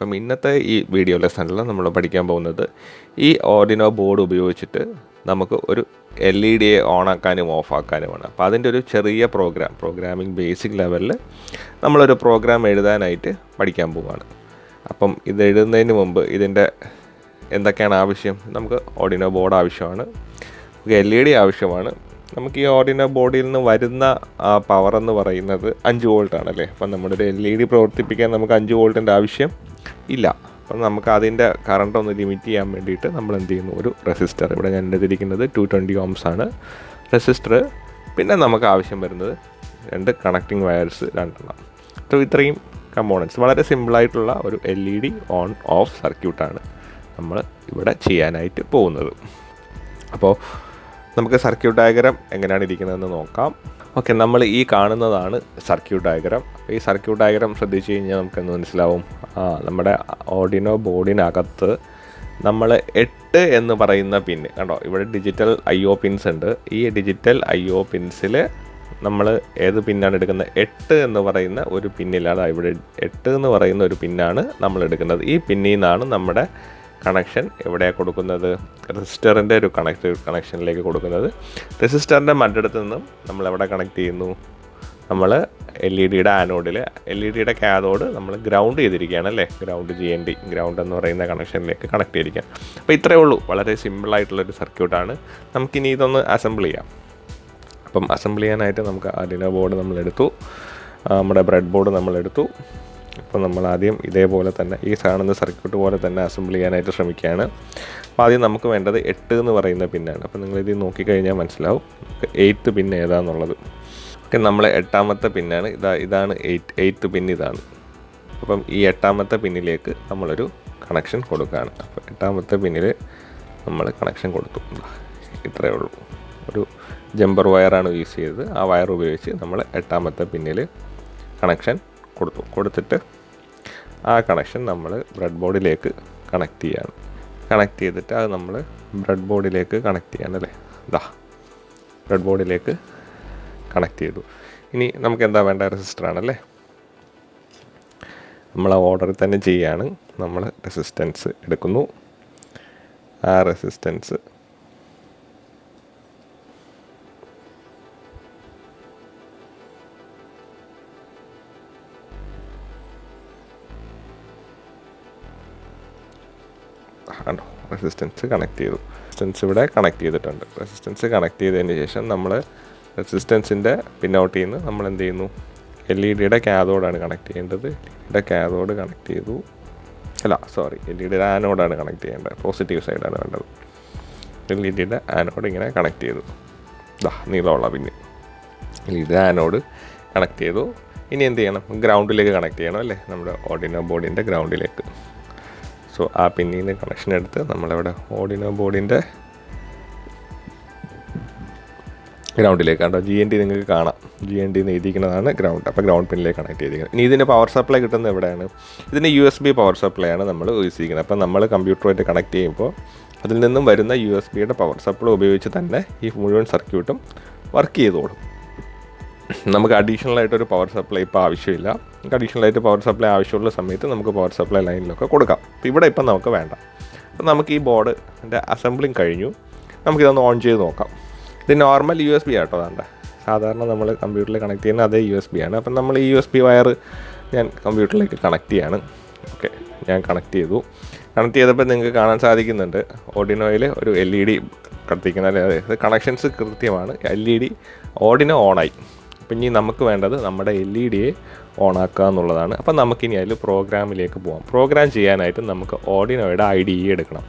അപ്പം ഇന്നത്തെ ഈ വീഡിയോ ലെസണിൽ നമ്മൾ പഠിക്കാൻ പോകുന്നത് ഈ ഓർഡിനോ ബോർഡ് ഉപയോഗിച്ചിട്ട് നമുക്ക് ഒരു എൽ ഇ ഡിയെ ഓണാക്കാനും ഓഫാക്കാനുമാണ് അപ്പോൾ അതിന്റെ ഒരു ചെറിയ പ്രോഗ്രാം പ്രോഗ്രാമിംഗ് ബേസിക് ലെവലിൽ നമ്മളൊരു പ്രോഗ്രാം എഴുതാനായിട്ട് പഠിക്കാൻ പോവുകയാണ് അപ്പം ഇത് എഴുതുന്നതിന് മുമ്പ് ഇതിന്റെ എന്തൊക്കെയാണ് ആവശ്യം? നമുക്ക് ഓർഡിനോ ബോർഡ് ആവശ്യമാണ്. നമുക്ക് എൽ ഇ ഡി ആവശ്യമാണ്. നമുക്ക് ഈ ഓർഡിനോ ബോർഡിൽ നിന്ന് വരുന്ന ആ പവർ എന്ന് പറയുന്നത് അഞ്ച് വോൾട്ടാണല്ലേ അപ്പം നമ്മുടെ ഒരു എൽ ഇ ഡി പ്രവർത്തിപ്പിക്കാൻ നമുക്ക് അഞ്ച് വോൾട്ടിന്റെ ആവശ്യം. ഇല്ല. അപ്പം നമുക്ക് അതിന്റെ കറണ്ട് ഒന്ന് ലിമിറ്റ് ചെയ്യാൻ വേണ്ടിയിട്ട് നമ്മൾ എന്ത് ചെയ്യുന്നു? ഒരു റെസിസ്റ്റർ ഇവിടെ ഞാൻ എടുത്തിരിക്കുന്നത് ടു ട്വന്റി ഓംസ് ആണ്. റെസിസ്റ്റർ പിന്നെ നമുക്ക് ആവശ്യം വരുന്നത് രണ്ട് കണക്റ്റിംഗ് വയർസ് രണ്ടെണ്ണം. അപ്പോൾ ഇത്രയും കമ്പോണൻസ് വളരെ സിമ്പിളായിട്ടുള്ള ഒരു L E D on off സർക്യൂട്ടാണ് നമ്മൾ ഇവിടെ ചെയ്യാനായിട്ട് പോകുന്നത്. അപ്പോൾ നമുക്ക് സർക്യൂട്ട് ഡയഗ്രാം എങ്ങനെയാണ് ഇരിക്കുന്നതെന്ന് നോക്കാം. ഓക്കെ നമ്മൾ ഈ കാണുന്നതാണ് സർക്യൂട്ട് ഡയഗ്രാം. അപ്പോൾ ഈ സർക്യൂട്ട് ഡയഗ്രാം ശ്രദ്ധിച്ചു കഴിഞ്ഞാൽ നമുക്കെന്ന് മനസ്സിലാവും? ആ നമ്മുടെ ഓർഡിനോ ബോർഡിനകത്ത് നമ്മൾ എട്ട് എന്ന് പറയുന്ന പിൻ കണ്ടോ? ഇവിടെ ഡിജിറ്റൽ ഐ ഒ പിൻസ് ഉണ്ട്. ഈ ഡിജിറ്റൽ ഐ ഒ പിൻസിൽ നമ്മൾ ഏത് പിന്നാണ് എടുക്കുന്നത്? എട്ട് എന്ന് പറയുന്ന ഒരു പിന്നിലാണ്. ഇവിടെ എട്ട് എന്ന് പറയുന്ന ഒരു പിന്നാണ് നമ്മൾ എടുക്കുന്നത്. ഈ പിന്നിൽ നിന്നാണ് നമ്മുടെ കണക്ഷൻ എവിടെയാണ് കൊടുക്കുന്നത്? റെസിസ്റ്ററിന്റെ ഒരു കണക്ട് കണക്ഷനിലേക്ക് കൊടുക്കുന്നത്. റെസിസ്റ്ററിന്റെ മറ്റടുത്ത് നിന്നും നമ്മൾ എവിടെ കണക്ട് ചെയ്യുന്നു? നമ്മൾ എൽ ഇ ഡിയുടെ ആനോഡിൽ എൽ ഇ ഡിയുടെ കാതോഡ് നമ്മൾ ഗ്രൗണ്ട് ചെയ്തിരിക്കുകയാണ് അല്ലേ? ഗ്രൗണ്ട് ഡി ഗ്രൗണ്ട് എന്ന് പറയുന്ന കണക്ഷനിലേക്ക് കണക്ട് ചെയ്തിരിക്കുക അപ്പോൾ ഇത്രയേ ഉള്ളൂ. വളരെ സിമ്പിളായിട്ടുള്ളൊരു സർക്യൂട്ടാണ് നമുക്കിനി ഇതൊന്ന് അസംബിൾ ചെയ്യാം. അപ്പം അസംബിൾ ചെയ്യാനായിട്ട് നമുക്ക് അതിന്റെ ബോർഡ് നമ്മളെടുത്തു. നമ്മുടെ ബ്രെഡ് ബോർഡ് നമ്മൾ എടുത്തു അപ്പോൾ നമ്മൾ ആദ്യം ഇതേപോലെ തന്നെ ഈ കാണുന്ന സർക്യൂട്ട് പോലെ തന്നെ അസംബിൾ ചെയ്യാനായിട്ട് ശ്രമിക്കുകയാണ്. അപ്പോൾ ആദ്യം നമുക്ക് വേണ്ടത് എട്ട് എന്ന് പറയുന്ന പിന്നാണ് അപ്പോൾ നിങ്ങൾ ഇത് നോക്കിക്കഴിഞ്ഞാൽ മനസ്സിലാവും എയ്ത്ത് പിൻ ഏതാന്നുള്ളത്. ഓക്കെ നമ്മൾ എട്ടാമത്തെ പിന്നാണ് ഇതാ ഇതാണ് എയ്റ്റ് എയ്ത്ത് പിൻ ഇതാണ്. അപ്പം ഈ എട്ടാമത്തെ പിന്നിലേക്ക് നമ്മളൊരു കണക്ഷൻ കൊടുക്കുകയാണ്. അപ്പോൾ എട്ടാമത്തെ പിന്നിൽ നമ്മൾ കണക്ഷൻ കൊടുത്തു. ഇത്രയേ ഉള്ളൂ. ഒരു ജമ്പർ വയറാണ് യൂസ് ചെയ്തത്. ആ വയർ ഉപയോഗിച്ച് നമ്മൾ എട്ടാമത്തെ പിന്നിൽ കണക്ഷൻ കൊടുത്തു. കൊടുത്തിട്ട് ആ കണക്ഷൻ നമ്മൾ ബ്രെഡ് ബോർഡിലേക്ക് കണക്ട് ചെയ്യാണ്. കണക്ട് ചെയ്തിട്ട് അത് നമ്മൾ ബ്രെഡ് ബോർഡിലേക്ക് കണക്ട് ചെയ്യാണ് അല്ലേ? ഇതാ ബ്രെഡ് ബോർഡിലേക്ക് കണക്ട് ചെയ്തു. ഇനി നമുക്ക് എന്താ വേണ്ട? റെസിസ്റ്റർ ആണല്ലേ നമ്മൾ ആ ഓർഡറിൽ തന്നെ ചെയ്യാണ് നമ്മൾ റെസിസ്റ്റൻസ് എടുക്കുന്നു. ആ റെസിസ്റ്റൻസ് കണ്ടോ റെസിസ്റ്റൻസ് കണക്ട് ചെയ്തു. റെസിസ്റ്റൻസ് ഇവിടെ കണക്ട് ചെയ്തിട്ടുണ്ട്. റെസിസ്റ്റൻസ് കണക്ട് ചെയ്തതിന് ശേഷം നമ്മൾ റെസിസ്റ്റൻസിന്റെ പിന്നൗട്ടിൽ നിന്ന് നമ്മൾ എന്ത് ചെയ്യുന്നു? എൽ ഇ ഡിയുടെ കാതോഡാണ് കണക്ട് ചെയ്യേണ്ടത്. ഡിയുടെ കാതോഡ് കണക്ട് ചെയ്തു. അല്ല സോറി എൽ ഇ ഡിയുടെ ആനോഡാണ് കണക്ട് ചെയ്യേണ്ടത്. പോസിറ്റീവ് സൈഡാണ് വേണ്ടത്. എൽ ഇ ഡിയുടെ ആനോഡ് ഇങ്ങനെ കണക്ട് ചെയ്തു. ദാ നീളമുള്ള പിന്നെ എൽ ഇ ഡിയുടെ ആനോഡ് കണക്ട് ചെയ്തു. ഇനി എന്ത് ചെയ്യണം? ഗ്രൗണ്ടിലേക്ക് കണക്ട് ചെയ്യണം അല്ലേ? നമ്മുടെ ഓർഡിനോ ബോർഡിന്റെ ഗ്രൗണ്ടിലേക്ക് സോ ആ പിന്നിൽ നിന്ന് കണക്ഷൻ എടുത്ത് നമ്മളവിടെ ഓഡിനോ ബോർഡിന്റെ ഗ്രൗണ്ടിലേക്ക് കണ്ടോ? ജി എൻ ടി നിങ്ങൾക്ക് കാണാം. ജി എൻ ടി എഴുതിയിരിക്കുന്നതാണ് ഗ്രൗണ്ട് അപ്പോൾ ഗ്രൗണ്ട് പിന്നിലേക്ക് കണക്ട് ചെയ്തിരിക്കുന്നത് ഇനി ഇതിന്റെ പവർ സപ്ലൈ കിട്ടുന്നത് എവിടെയാണ്? ഇതിന്റെ U S B power supply ആണ് നമ്മൾ ചെയ്യുന്നത് അപ്പോൾ നമ്മൾ കമ്പ്യൂട്ടറുമായിട്ട് കണക്ട് ചെയ്യുമ്പോൾ അതിൽ നിന്നും വരുന്ന യു എസ് ബിയുടെ പവർ സപ്ലൈ ഉപയോഗിച്ച് തന്നെ ഈ മുഴുവൻ സർക്യൂട്ടും വർക്ക് ചെയ്തോളും. നമുക്ക് ഒരു പവർ സപ്ലൈ ഇപ്പോൾ ആവശ്യമില്ല. നമുക്ക് അഡീഷണൽ ആയിട്ട് പവർ സപ്ലൈ ആവശ്യമുള്ള സമയത്ത് നമുക്ക് പവർ സപ്ലൈ ലൈനിലൊക്കെ കൊടുക്കാം. അപ്പോൾ ഇവിടെ ഇപ്പം നമുക്ക് വേണ്ട. അപ്പോൾ നമുക്ക് ഈ ബോർഡ് എന്റെ അസംബ്ലിങ് കഴിഞ്ഞു. നമുക്കിതൊന്ന് ഓൺ ചെയ്ത് നോക്കാം. ഇത് നോർമൽ യു എസ് ബി ആട്ടോ വേണ്ട. സാധാരണ നമ്മൾ കമ്പ്യൂട്ടറിൽ കണക്ട് ചെയ്യുന്ന അതേ യു എസ് ബി ആണ്. അപ്പം നമ്മൾ ഈ യു എസ് ബി വയർ ഞാൻ കമ്പ്യൂട്ടറിലേക്ക് കണക്ട് ചെയ്യാണ്. ഓക്കെ ഞാൻ കണക്ട് ചെയ്തു. കണക്ട് ചെയ്തപ്പോൾ നിങ്ങൾക്ക് കാണാൻ സാധിക്കുന്നുണ്ട്. ഓർഡിനോയിൽ ഒരു എൽ ഇ ഡി കത്തിക്കുന്ന അതായത് കണക്ഷൻസ് കൃത്യമാണ്. എൽ ഇ ഡി ഓർഡിനോ ഓണായി അപ്പം ഇനി നമുക്ക് വേണ്ടത് നമ്മുടെ എൽ ഇ ഡിയെ ഓണാക്കുക എന്നുള്ളതാണ്. അപ്പം നമുക്കിനി അതിൽ പ്രോഗ്രാമിലേക്ക് പോകാം പ്രോഗ്രാം ചെയ്യാനായിട്ട് നമുക്ക് ഓർഡിനോയുടെ ഐ ഡി ഇ എടുക്കണം.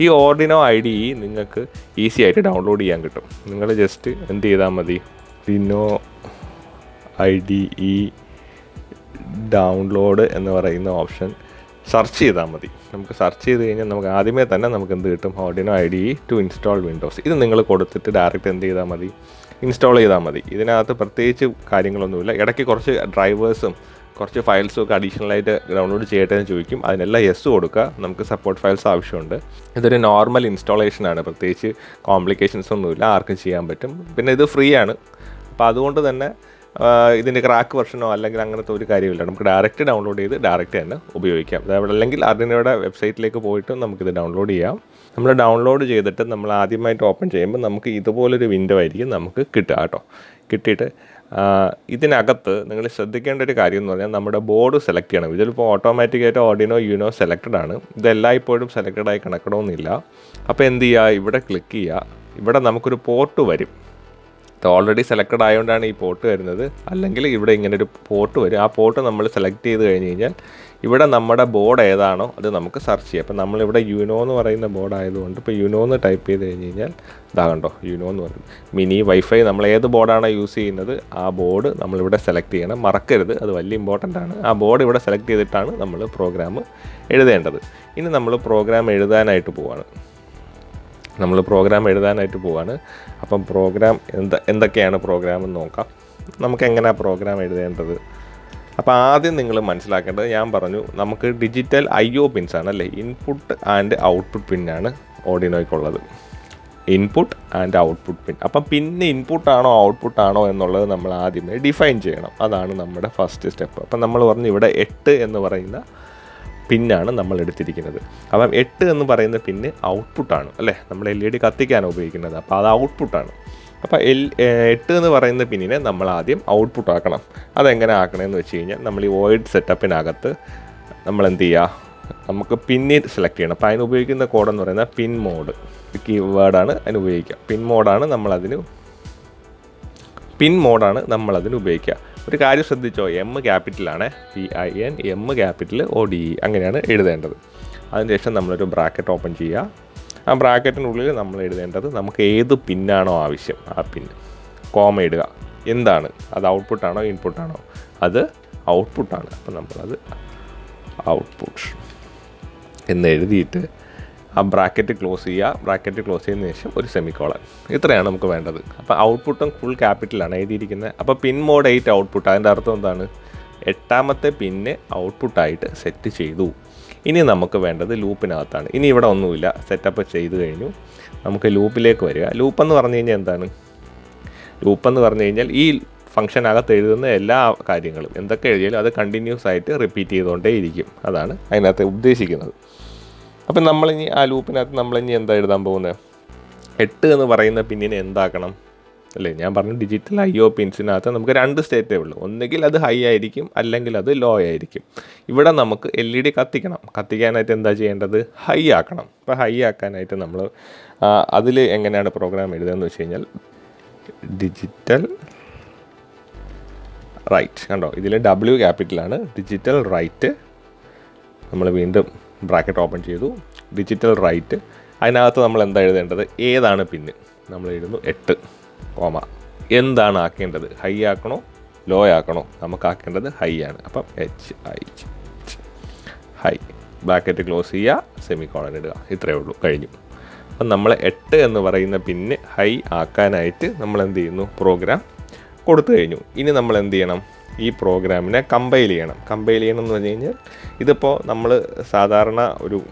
ഈ ഓർഡിനോ ഐ ഡി ഇ നിങ്ങൾക്ക് ഈസി ആയിട്ട് ഡൗൺലോഡ് ചെയ്യാൻ കിട്ടും. നിങ്ങൾ ജസ്റ്റ് എന്ത് ചെയ്താൽ മതി? ഡിനോ ഐ ഡി ഇ ഡൗൺലോഡ് എന്ന് പറയുന്ന ഓപ്ഷൻ സെർച്ച് ചെയ്താൽ മതി. നമുക്ക് സെർച്ച് ചെയ്ത് കഴിഞ്ഞാൽ നമുക്ക് ആദ്യമേ തന്നെ നമുക്ക് എന്ത് കിട്ടും? Arduino I D to install Windows. ഇത് നിങ്ങൾ കൊടുത്തിട്ട് ഡയറക്റ്റ് എന്ത് ചെയ്താൽ മതി? ഇൻസ്റ്റാൾ ചെയ്താൽ മതി. ഇതിനകത്ത് പ്രത്യേകിച്ച് കാര്യങ്ങളൊന്നുമില്ല. ഇടയ്ക്ക് കുറച്ച് ഡ്രൈവേഴ്സും കുറച്ച് ഫയൽസും ഒക്കെ അഡീഷണലായിട്ട് ഡൗൺലോഡ് ചെയ്യട്ടെ എന്ന് ചോദിക്കും. അതിനെല്ലാം യെസ് കൊടുക്കുക. നമുക്ക് സപ്പോർട്ട് ഫയൽസ് ആവശ്യമുണ്ട്. ഇതൊരു നോർമൽ ഇൻസ്റ്റാളേഷൻ ആണ്. പ്രത്യേകിച്ച് കോംപ്ലിക്കേഷൻസ് ഒന്നുമില്ല. ആർക്കും ചെയ്യാൻ പറ്റും. പിന്നെ ഇത് ഫ്രീ ആണ്. അപ്പോൾ അതുകൊണ്ട് തന്നെ ഇതിന്റെ ക്രാക്ക് വെർഷനോ അല്ലെങ്കിൽ അങ്ങനത്തെ ഒരു കാര്യമില്ല. നമുക്ക് ഡയറക്റ്റ് ഡൗൺലോഡ് ചെയ്ത് ഡയറക്റ്റ് തന്നെ ഉപയോഗിക്കാം. അതായത് അല്ലെങ്കിൽ അതിനോടെ വെബ്സൈറ്റിലേക്ക് പോയിട്ട് നമുക്കിത് ഡൗൺലോഡ് ചെയ്യാം. നമ്മൾ ഡൗൺലോഡ് ചെയ്തിട്ട് നമ്മൾ ആദ്യമായിട്ട് ഓപ്പൺ ചെയ്യുമ്പോൾ നമുക്ക് ഇതുപോലൊരു വിൻഡോ ആയിരിക്കും നമുക്ക് കിട്ടുക കേട്ടോ. കിട്ടിയിട്ട് ഇതിനകത്ത് നിങ്ങൾ ശ്രദ്ധിക്കേണ്ട ഒരു കാര്യം എന്ന് പറഞ്ഞാൽ നമ്മുടെ ബോർഡ് സെലക്ട് ചെയ്യണം. ഇതിലിപ്പോൾ ഓട്ടോമാറ്റിക്കായിട്ട് ഓർഡിനോ യുനോ സെലക്റ്റഡ് ആണ്. ഇതെല്ലായ്പ്പോഴും സെലക്റ്റഡ് ആയി കിടക്കണമെന്നില്ല. അപ്പോൾ എന്ത് ചെയ്യുക? ഇവിടെ ക്ലിക്ക് ചെയ്യുക. ഇവിടെ നമുക്കൊരു പോർട്ട് വരും. ഇത് ഓൾറെഡി സെലക്റ്റഡ് ആയതുകൊണ്ടാണ് ഈ പോർട്ട് വരുന്നത്. അല്ലെങ്കിൽ ഇവിടെ ഇങ്ങനെ ഒരു പോർട്ട് വരും. ആ പോർട്ട് നമ്മൾ സെലക്ട് ചെയ്ത് കഴിഞ്ഞ് കഴിഞ്ഞാൽ ഇവിടെ നമ്മുടെ ബോർഡ് ഏതാണോ അത് നമുക്ക് സെർച്ച് ചെയ്യാം. അപ്പോൾ നമ്മളിവിടെ യുനോ എന്ന് പറയുന്ന ബോർഡ് ആയതുകൊണ്ട് ഇപ്പോൾ യുനോ എന്ന് ടൈപ്പ് ചെയ്ത് കഴിഞ്ഞ് കഴിഞ്ഞാൽ ഇതാകണ്ടോ യുനോ എന്ന് പറയുന്നത്. മിനി വൈഫൈ നമ്മൾ ഏത് ബോർഡാണോ യൂസ് ചെയ്യുന്നത് ആ ബോർഡ് നമ്മളിവിടെ സെലക്ട് ചെയ്യണം. മറക്കരുത് അത് വലിയ ഇമ്പോർട്ടന്റ് ആണ്. ആ ബോർഡ് ഇവിടെ സെലക്ട് ചെയ്തിട്ടാണ് നമ്മൾ പ്രോഗ്രാം എഴുതേണ്ടത്. ഇനി നമ്മൾ പ്രോഗ്രാം എഴുതാനായിട്ട് പോവാണ്. നമ്മൾ പ്രോഗ്രാം എഴുതാനായിട്ട് പോവാണ്. അപ്പം പ്രോഗ്രാം എന്ത എന്തൊക്കെയാണ് പ്രോഗ്രാം എന്ന് നോക്കാം. നമുക്ക് എങ്ങനെയാണ് പ്രോഗ്രാം എഴുതേണ്ടത്? അപ്പോൾ ആദ്യം നിങ്ങൾ മനസ്സിലാക്കേണ്ടത് ഞാൻ പറഞ്ഞു നമുക്ക് ഡിജിറ്റൽ ഐ ഒ പിൻസ് ആണ് അല്ലേ? ഇൻപുട്ട് ആൻഡ് ഔട്ട്പുട്ട് പിന്നാണ് ഓഡിനോയ്ക്കുള്ളത് ഇൻപുട്ട് ആൻഡ് ഔട്ട്പുട്ട് പിൻ അപ്പം പിന്നെ ഇൻപുട്ട് ആണോ ഔട്ട്പുട്ട് ആണോ എന്നുള്ളത് നമ്മൾ ആദ്യമേ ഡിഫൈൻ ചെയ്യണം. അതാണ് നമ്മുടെ ഫസ്റ്റ് സ്റ്റെപ്പ് അപ്പം നമ്മൾ പറഞ്ഞു ഇവിടെ എട്ട് എന്ന് പറയുന്ന പിന്നാണ് നമ്മൾ എടുത്തിരിക്കുന്നത്. അപ്പം എട്ട് എന്ന് പറയുന്ന പിന്ന് ഔട്ട്പുട്ടാണ് അല്ലേ? നമ്മൾ എൽ ഇ ഡി കത്തിക്കാനാണ് ഉപയോഗിക്കുന്നത്. അപ്പോൾ അത് ഔട്ട്പുട്ടാണ് അപ്പോൾ എൽ എട്ട് എന്ന് പറയുന്ന പിന്നിനെ നമ്മൾ ആദ്യം ഔട്ട്പുട്ട് ആക്കണം. അതെങ്ങനെ ആക്കണമെന്ന് വെച്ച് കഴിഞ്ഞാൽ നമ്മൾ ഈ വോയിഡ് സെറ്റപ്പിനകത്ത് നമ്മൾ എന്ത് ചെയ്യുക നമുക്ക് പിന്നി സെലക്ട് ചെയ്യണം. അപ്പോൾ അതിന് ഉപയോഗിക്കുന്ന കോഡെന്ന് പറയുന്നത് പിൻ മോഡ് കീ വേർഡാണ് അതിന് ഉപയോഗിക്കുക. പിൻ മോഡാണ് നമ്മളതിന് പിൻ മോഡാണ് നമ്മളതിന് ഉപയോഗിക്കുക. ഒരു കാര്യം ശ്രദ്ധിച്ചോ? M ക്യാപിറ്റലാണ് P I N M capital O D E അങ്ങനെയാണ് എഴുതേണ്ടത്. അതിനുശേഷം നമ്മളൊരു ബ്രാക്കറ്റ് ഓപ്പൺ ചെയ്യുക. ആ ബ്രാക്കറ്റിനുള്ളിൽ നമ്മൾ എഴുതേണ്ടത് നമുക്ക് ഏത് പിന്നാണോ ആവശ്യം ആ പിൻ. കോമ ഇടുക. എന്താണ്? അത് ഔട്ട്പുട്ടാണോ ഇൻപുട്ടാണോ അത് ഔട്ട്പുട്ടാണ് അപ്പം നമ്മളത് ഔട്ട്പുട്ട് എന്ന് എഴുതിയിട്ട് ആ ബ്രാക്കറ്റ് ക്ലോസ് ചെയ്യുക. ബ്രാക്കറ്റ് ക്ലോസ് ചെയ്തതിന് ശേഷം ഒരു സെമിക്കോളൻ ഇത്രയാണ് നമുക്ക് വേണ്ടത്. അപ്പോൾ ഔട്ട്പുട്ടും ഫുൾ ക്യാപിറ്റലാണ് എഴുതിയിരിക്കുന്നത്. അപ്പോൾ പിൻ മോഡ് എയ്റ്റ് ഔട്ട്പുട്ട് അതിന്റെ അർത്ഥം എന്താണ്? എട്ടാമത്തെ പിന്ന് ഔട്ട്പുട്ടായിട്ട് സെറ്റ് ചെയ്തു. ഇനി നമുക്ക് വേണ്ടത് ലൂപ്പിനകത്താണ് ഇനി ഇവിടെ ഒന്നുമില്ല. സെറ്റപ്പ് ചെയ്ത് കഴിഞ്ഞു. നമുക്ക് ലൂപ്പിലേക്ക് വരിക. ലൂപ്പെന്ന് പറഞ്ഞു കഴിഞ്ഞാൽ എന്താണ്? ലൂപ്പെന്ന് പറഞ്ഞു കഴിഞ്ഞാൽ ഈ ഫംഗ്ഷനകത്ത് എഴുതുന്ന എല്ലാ കാര്യങ്ങളും. എന്തൊക്കെ എഴുതിയാലും അത് കണ്ടിന്യൂസ് ആയിട്ട് റിപ്പീറ്റ് ചെയ്തുകൊണ്ടേയിരിക്കും. അതാണ് അതിനകത്ത് ഉദ്ദേശിക്കുന്നത്. അപ്പം നമ്മളിനി ആ ലൂപ്പിനകത്ത് നമ്മളിനി എന്താ എഴുതാൻ പോകുന്നത് എട്ട് എന്ന് പറയുന്ന പിന്നിനെ എന്താക്കണം? അല്ലേ ഞാൻ പറഞ്ഞു ഡിജിറ്റൽ ഐ ഒ പിൻസിനകത്ത് നമുക്ക് രണ്ട് സ്റ്റേറ്റേ ഉള്ളൂ. ഒന്നുകിൽ അത് ഹൈ ആയിരിക്കും അല്ലെങ്കിൽ അത് ലോ ആയിരിക്കും. ഇവിടെ നമുക്ക് എൽ ഇ ഡി കത്തിക്കണം. കത്തിക്കാനായിട്ട് എന്താ ചെയ്യേണ്ടത്? ഹൈ ആക്കണം. ഇപ്പോൾ ഹൈ ആക്കാനായിട്ട് നമ്മൾ അതിൽ എങ്ങനെയാണ് പ്രോഗ്രാം എഴുതുകയെന്ന് വെച്ച് കഴിഞ്ഞാൽ ഡിജിറ്റൽ റൈറ്റ് കണ്ടോ? ഇതിൽ ഡബ്ല്യു ക്യാപിറ്റലാണ് ഡിജിറ്റൽ റൈറ്റ് നമ്മൾ വീണ്ടും ബ്രാക്കറ്റ് ഓപ്പൺ ചെയ്തു. ഡിജിറ്റൽ റൈറ്റ് അതിനകത്ത് നമ്മൾ എന്താ എഴുതേണ്ടത്? ഏതാണ് പിന്ന് നമ്മൾ എഴുതുന്നു എട്ട് കോമ. എന്താണ് ആക്കേണ്ടത്? ഹൈ ആക്കണോ? ലോ ആക്കണോ? നമുക്ക് ആക്കേണ്ടത് ഹൈ ആണ്. അപ്പം H I high bracket close ചെയ്യുക സെമി കോളൻ ഇടുക. ഇത്രയേ ഉള്ളൂ. കഴിഞ്ഞു. അപ്പം നമ്മൾ എട്ട് എന്ന് പറയുന്ന പിന്ന് ഹൈ ആക്കാനായിട്ട് നമ്മൾ എന്ത് ചെയ്യുന്നു? പ്രോഗ്രാം കൊടുത്തു കഴിഞ്ഞു. ഇനി നമ്മൾ എന്ത് ചെയ്യണം? ഈ പ്രോഗ്രാമിനെ കമ്പൈൽ ചെയ്യണം. കമ്പൈൽ ചെയ്യണം എന്ന് പറഞ്ഞു കഴിഞ്ഞാൽ ഇതിപ്പോൾ നമ്മൾ സാധാരണ ഒരു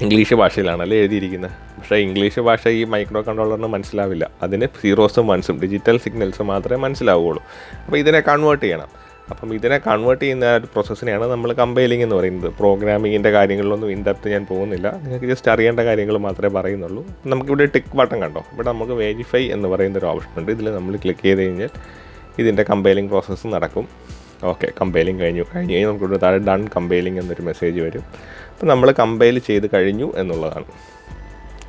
ഇംഗ്ലീഷ് ഭാഷയിലാണല്ലേ എഴുതിയിരിക്കുന്നത്. പക്ഷേ ഇംഗ്ലീഷ് ഭാഷ ഈ മൈക്രോ കൺട്രോളറിന് മനസ്സിലാവില്ല. അതിന് സീറോസും വൺസും ഡിജിറ്റൽ സിഗ്നൽസ് മാത്രമേ മനസ്സിലാവുകയുള്ളൂ. അപ്പോൾ ഇതിനെ കൺവേർട്ട് ചെയ്യണം. അപ്പം ഇതിനെ കൺവേർട്ട് ചെയ്യുന്ന ഒരു പ്രോസസ്സിനെയാണ് നമ്മൾ കമ്പൈലിംഗ് എന്ന് പറയുന്നത്. പ്രോഗ്രാമിങ്ങിന്റെ കാര്യങ്ങളിലൊന്നും ഇൻഡെപ്റ്റ് ഞാൻ പോകുന്നില്ല. നിങ്ങൾക്ക് ജസ്റ്റ് അറിയേണ്ട കാര്യങ്ങൾ മാത്രമേ പറയുന്നുള്ളൂ. നമുക്കിവിടെ ടിക്ക് ബട്ടൺ കണ്ടോ? ഇവിടെ നമുക്ക് വേരിഫൈ എന്ന് പറയുന്ന ഒരു ഓപ്ഷൻ ഉണ്ട്. ഇതിൽ നമ്മൾ ക്ലിക്ക് ചെയ്ത് കഴിഞ്ഞാൽ ഇതിന്റെ കമ്പൈലിംഗ് പ്രോസസ്സ് നടക്കും. ഓക്കെ കമ്പൈലിംഗ് കഴിഞ്ഞു. കഴിഞ്ഞ് കഴിഞ്ഞാൽ നമുക്ക് താഴെ ഡൺ കമ്പൈലിംഗ് എന്നൊരു മെസ്സേജ് വരും. അപ്പോൾ നമ്മൾ കമ്പൈൽ ചെയ്ത് കഴിഞ്ഞു എന്നുള്ളതാണ്.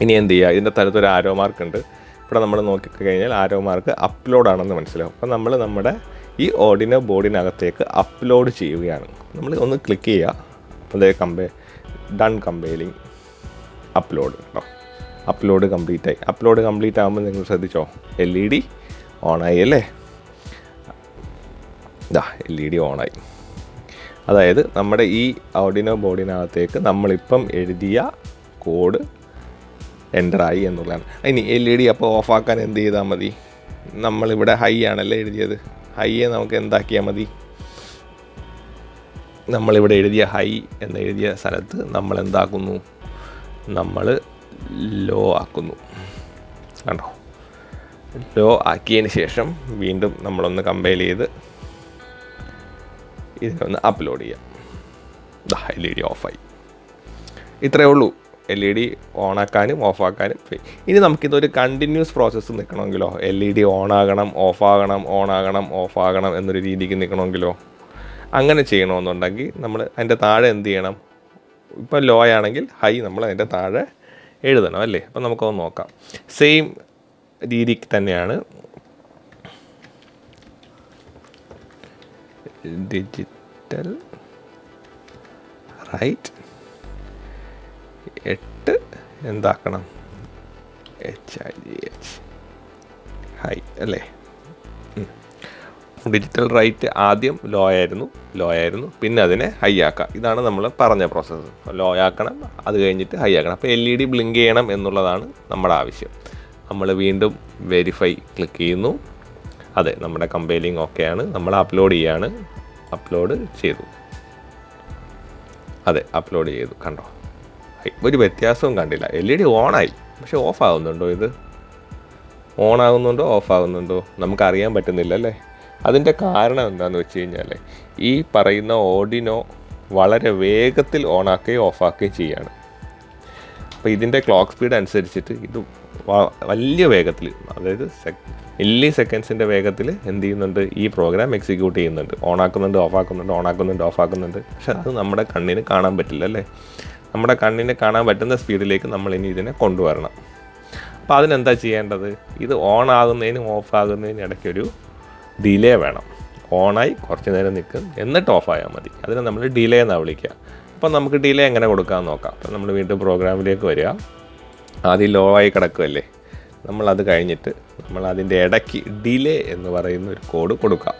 ഇനി എന്ത് ചെയ്യുക? ഇതിന്റെ തരത്തൊരു ആരോ മാർക്ക് ഉണ്ട്. ഇവിടെ നമ്മൾ നോക്കിക്കഴിഞ്ഞാൽ ആരോ മാർക്ക് അപ്ലോഡ് ആണെന്ന് മനസ്സിലാവും. അപ്പോൾ നമ്മൾ നമ്മുടെ ഈ ഓഡിനോ ബോർഡിനകത്തേക്ക് അപ്ലോഡ് ചെയ്യുകയാണ്. നമ്മൾ ഒന്ന് ക്ലിക്ക് ചെയ്യുക. അതേ കമ്പേ ഡൺ കമ്പൈലിംഗ് അപ്ലോഡ് കേട്ടോ അപ്ലോഡ് കംപ്ലീറ്റ് ആയി. അപ്ലോഡ് കംപ്ലീറ്റ് ആകുമ്പോൾ നിങ്ങൾ ശ്രദ്ധിച്ചോ? എൽ ഇ ഡി ഓണായി അല്ലേ? ഇതാ എൽ ഇ ഡി ഓണായി. അതായത് നമ്മുടെ ഈ ഓർഡിനോ ബോർഡിനകത്തേക്ക് നമ്മളിപ്പം എഴുതിയ കോഡ് എന്ററായി എന്നുള്ളതാണ്. ഇനി എൽ ഇ ഡി അപ്പോൾ ഓഫാക്കാൻ എന്ത് ചെയ്താൽ മതി? നമ്മളിവിടെ ഹൈ ആണല്ലേ എഴുതിയത്? ഹൈയെ നമുക്ക് എന്താക്കിയാൽ മതി? നമ്മളിവിടെ എഴുതിയ ഹൈ എന്ന് എഴുതിയ സ്ഥലത്ത് നമ്മൾ എന്താക്കുന്നു? നമ്മൾ ലോ ആക്കുന്നു. കണ്ടോ? ലോ ആക്കിയതിന് ശേഷം വീണ്ടും നമ്മളൊന്ന് കമ്പയർ ചെയ്ത് ഇതിനൊന്ന് അപ്ലോഡ് ചെയ്യാം. ദാ എൽ ഇ ഡി ഓഫായി ഇത്രയേ ഉള്ളൂ. എൽ ഇ ഡി ഓണാക്കാനും ഓഫാക്കാനും ഇനി നമുക്കിതൊരു കണ്ടിന്യൂസ് പ്രോസസ്സ് നിൽക്കണമെങ്കിലോ എൽ ഇ ഡി ഓണാകണം ഓഫാകണം ഓണാകണം ഓഫാകണം എന്നൊരു രീതിക്ക് നിൽക്കണമെങ്കിലോ അങ്ങനെ ചെയ്യണമെന്നുണ്ടെങ്കിൽ നമ്മൾ അതിന്റെ താഴെ എന്ത് ചെയ്യണം? ഇപ്പോൾ ലോ ആണെങ്കിൽ ഹൈ നമ്മൾ അതിന്റെ താഴെ എഴുതണം അല്ലേ? അപ്പം നമുക്കത് നോക്കാം. സെയിം രീതിക്ക് തന്നെയാണ് ഡിജിറ്റൽ റൈറ്റ് എട്ട് എന്താക്കണം? H I G H high അല്ലേ? ഡിജിറ്റൽ റൈറ്റ് ആദ്യം ലോ ആയിരുന്നു ലോ ആയിരുന്നു പിന്നെ അതിനെ ഹൈ ആക്കുക ഇതാണ് നമ്മൾ പറഞ്ഞ പ്രോസസ്സ് ലോ ആക്കണം അത് കഴിഞ്ഞിട്ട് ഹൈ ആക്കണം. അപ്പോൾ എൽ ഇ ഡി ബ്ലിങ്ക് ചെയ്യണം എന്നുള്ളതാണ് നമ്മുടെ ആവശ്യം. നമ്മൾ വീണ്ടും വെരിഫൈ ക്ലിക്ക് ചെയ്യുന്നു. അതെ നമ്മുടെ കമ്പൈലിംഗ് ഓക്കെയാണ്. നമ്മൾ അപ്ലോഡ് ചെയ്യാണ്. അപ്ലോഡ് ചെയ്തു. അതെ അപ്ലോഡ് ചെയ്തു. കണ്ടോ? ഒരു വ്യത്യാസവും കണ്ടില്ല. എൽ ഇ ഡി ഓണായി. പക്ഷെ ഓഫ് ആവുന്നുണ്ടോ ഇത്? ഓൺ ആകുന്നുണ്ടോ ഓഫ് ആകുന്നുണ്ടോ നമുക്കറിയാൻ പറ്റുന്നില്ല അല്ലേ അതിന്റെ കാരണം എന്താണെന്ന് വെച്ച് കഴിഞ്ഞാൽ ഈ പറയുന്ന ഓഡിനോ വളരെ വേഗത്തിൽ ഓണാക്കുകയും ഓഫാക്കുകയും ചെയ്യാണ്. അപ്പോൾ ഇതിന്റെ ക്ലോക്ക് സ്പീഡ് അനുസരിച്ചിട്ട് ഇത് വലിയ വേഗത്തിൽ അതായത് മില്ലി സെക്കൻഡ്സിന്റെ വേഗത്തിൽ എന്ത് ചെയ്യുന്നുണ്ട്? ഈ പ്രോഗ്രാം എക്സിക്യൂട്ട് ചെയ്യുന്നുണ്ട്. ഓണാക്കുന്നുണ്ട് ഓഫാക്കുന്നുണ്ട് ഓണാക്കുന്നുണ്ട് ഓഫാക്കുന്നുണ്ട്. പക്ഷെ അത് നമ്മുടെ കണ്ണിന് കാണാൻ പറ്റില്ല അല്ലേ? നമ്മുടെ കണ്ണിന് കാണാൻ പറ്റുന്ന സ്പീഡിലേക്ക് നമ്മൾ ഇനി ഇതിനെ കൊണ്ടുവരണം. അപ്പോൾ അതിനെന്താ ചെയ്യേണ്ടത്? ഇത് ഓൺ ആകുന്നതിനും ഓഫ് ആകുന്നതിനും ഇടയ്ക്കൊരു ഡിലേ വേണം. ഓണായി കുറച്ച് നേരം നിൽക്കും. എന്നിട്ട് ഓഫ് ഓഫായാൽ മതി. അതിനെ നമ്മൾ ഡിലേ എന്നാണ് വിളിക്കുക. അപ്പോൾ നമുക്ക് ഡിലേ എങ്ങനെ കൊടുക്കാമെന്ന് നോക്കാം. അപ്പോൾ നമ്മൾ വീണ്ടും പ്രോഗ്രാമിലേക്ക് വരിക. ആദ്യം ലോ ആയി കിടക്കുമല്ലേ നമ്മൾ അത് കഴിഞ്ഞിട്ട് നമ്മൾ അതിന്റെ ഇടയ്ക്ക് ഡിലേ എന്ന് പറയുന്ന ഒരു കോഡ് കൊടുക്കുക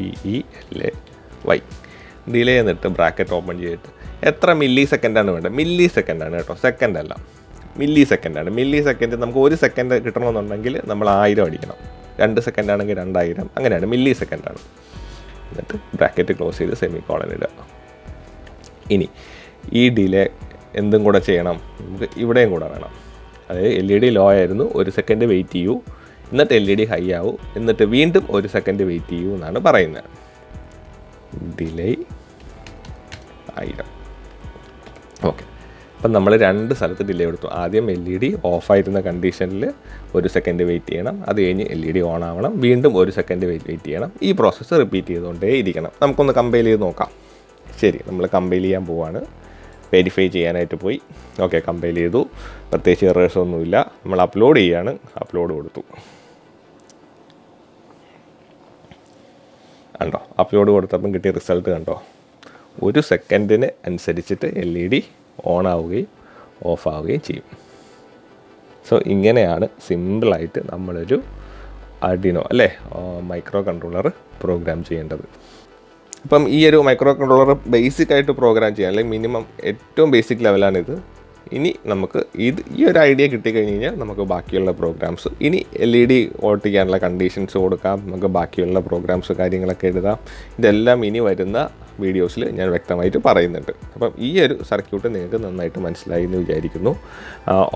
D E L A Y delay എന്നിട്ട് ബ്രാക്കറ്റ് ഓപ്പൺ ചെയ്തിട്ട് എത്ര മില്ലി സെക്കൻഡാണ് വേണ്ടത്? മില്ലി സെക്കൻഡാണ് കേട്ടോ. സെക്കൻഡ് അല്ല. മില്ലി സെക്കൻഡാണ് മില്ലി സെക്കൻഡ് നമുക്ക് ഒരു സെക്കൻഡ് കിട്ടണമെന്നുണ്ടെങ്കിൽ നമ്മൾ ആയിരം അടിക്കണം. രണ്ട് സെക്കൻഡ് ആണെങ്കിൽ രണ്ടായിരം. അങ്ങനെയാണ് മില്ലി സെക്കൻഡാണ് എന്നിട്ട് ബ്രാക്കറ്റ് ക്ലോസ് ചെയ്ത് സെമി കോളൻ ഇടുക. ഇനി ഈ ഡിലേ എന്തും കൂടെ ചെയ്യണം. നമുക്ക് ഇവിടെയും കൂടെ വേണം. അതായത് എൽ ഇ ഡി ലോ ആയിരുന്നു. ഒരു സെക്കൻഡ് വെയിറ്റ് ചെയ്യൂ. എന്നിട്ട് എൽ ഇ ഡി ഹൈ ആവൂ. എന്നിട്ട് വീണ്ടും ഒരു സെക്കൻഡ് വെയിറ്റ് ചെയ്യൂ എന്നാണ് പറയുന്നത്. ഡിലേ ആയിരം. ഓക്കെ അപ്പം നമ്മൾ രണ്ട് സ്ഥലത്ത് ഡിലേ കൊടുത്തു. ആദ്യം എൽ ഇ ഡി ഓഫായിരുന്ന കണ്ടീഷനിൽ ഒരു സെക്കൻഡ് വെയിറ്റ് ചെയ്യണം. അത് കഴിഞ്ഞ് എൽ ഇ ഡി ഓൺ ആവണം. വീണ്ടും ഒരു സെക്കൻഡ് വെയിറ്റ് ചെയ്യണം. ഈ പ്രോസസ്സ് റിപ്പീറ്റ് ചെയ്തുകൊണ്ടേ ഇരിക്കണം നമുക്കൊന്ന് കമ്പയിൽ ചെയ്ത് നോക്കാം. ശരി നമ്മൾ കമ്പയിൽ ചെയ്യാൻ പോവാണ്. വെരിഫൈ ചെയ്യാനായിട്ട് പോയി. ഓക്കെ കമ്പൈൽ ചെയ്തു. പ്രത്യേകിച്ച് എറേഴ്സ് ഒന്നുമില്ല. നമ്മൾ അപ്ലോഡ് ചെയ്യാണ്. അപ്ലോഡ് കൊടുത്തു. കണ്ടോ? അപ്ലോഡ് കൊടുത്തപ്പം കിട്ടിയ റിസൾട്ട് കണ്ടോ? ഒരു സെക്കൻഡിന് അനുസരിച്ചിട്ട് എൽ ഇ ഡി ഓൺ ആവുകയും ഓഫ് ആവുകയും ചെയ്യും. സോ ഇങ്ങനെയാണ് സിമ്പിളായിട്ട് നമ്മളൊരു അഡിനോ അല്ലേ? മൈക്രോ കൺട്രോളർ പ്രോഗ്രാം ചെയ്യേണ്ടത്. അപ്പം ഈ ഒരു മൈക്രോ കൺട്രോളർ ബേസിക് ആയിട്ട് പ്രോഗ്രാം ചെയ്യാൻ അല്ലെങ്കിൽ മിനിമം ഏറ്റവും ബേസിക് ലെവലാണിത് ഇനി നമുക്ക് ഇത് ഈ ഒരു ഐഡിയ കിട്ടിക്കഴിഞ്ഞ് കഴിഞ്ഞാൽ നമുക്ക് ബാക്കിയുള്ള പ്രോഗ്രാംസ് ഇനി എൽ ഇ ഡി ഓട്ടിക്കാനുള്ള കണ്ടീഷൻസ് കൊടുക്കാം നമുക്ക് ബാക്കിയുള്ള പ്രോഗ്രാംസ് കാര്യങ്ങളൊക്കെ എഴുതാം. ഇതെല്ലാം ഇനി വരുന്ന വീഡിയോസിൽ ഞാൻ വ്യക്തമായിട്ട് പറയുന്നുണ്ട്. അപ്പം ഈ ഒരു സർക്യൂട്ട് നിങ്ങൾക്ക് നന്നായിട്ട് മനസ്സിലായി എന്ന് വിചാരിക്കുന്നു.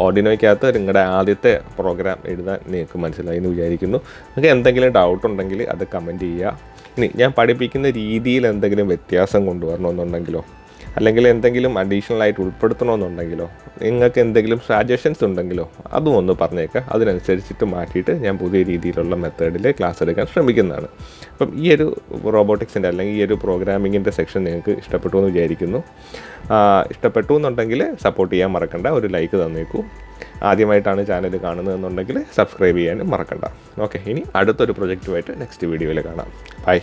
ഓർഡിനോയ്ക്കകത്ത് നിങ്ങളുടെ ആദ്യത്തെ പ്രോഗ്രാം എഴുതാൻ നിങ്ങൾക്ക് മനസ്സിലായി എന്ന് വിചാരിക്കുന്നു. നിങ്ങൾക്ക് എന്തെങ്കിലും ഡൗട്ട് ഉണ്ടെങ്കിൽ അത് കമന്റ് ചെയ്യുക. ഇനി ഞാൻ പഠിപ്പിക്കുന്ന രീതിയിൽ എന്തെങ്കിലും വ്യത്യാസം കൊണ്ടുവരണമെന്നുണ്ടെങ്കിലോ അല്ലെങ്കിൽ എന്തെങ്കിലും അഡീഷണൽ ആയിട്ട് ഉൾപ്പെടുത്തണമെന്നുണ്ടെങ്കിലോ നിങ്ങൾക്ക് എന്തെങ്കിലും സജഷൻസ് ഉണ്ടെങ്കിലോ അതും ഒന്ന് പറഞ്ഞേക്കാം. അതിനനുസരിച്ചിട്ട് മാറ്റിയിട്ട് ഞാൻ പുതിയ രീതിയിലുള്ള മെത്തേഡിൽ ക്ലാസ് എടുക്കാൻ ശ്രമിക്കുന്നതാണ്. അപ്പം ഈ ഒരു റോബോട്ടിക്സിന്റെ അല്ലെങ്കിൽ ഈ ഒരു പ്രോഗ്രാമിങ്ങിന്റെ സെക്ഷൻ നിങ്ങൾക്ക് ഇഷ്ടപ്പെട്ടു എന്ന് വിചാരിക്കുന്നു. ഇഷ്ടപ്പെട്ടു എന്നുണ്ടെങ്കിൽ സപ്പോർട്ട് ചെയ്യാൻ മറക്കണ്ട. ഒരു ലൈക്ക് തന്നേക്കൂ. ആദ്യമായിട്ടാണ് ചാനൽ കാണുന്നതെന്നുണ്ടെങ്കിൽ സബ്സ്ക്രൈബ് ചെയ്യാനും മറക്കണ്ട. ഓക്കെ ഇനി അടുത്തൊരു പ്രൊജക്റ്റുമായിട്ട് നെക്സ്റ്റ് വീഡിയോയിൽ കാണാം. ബൈ.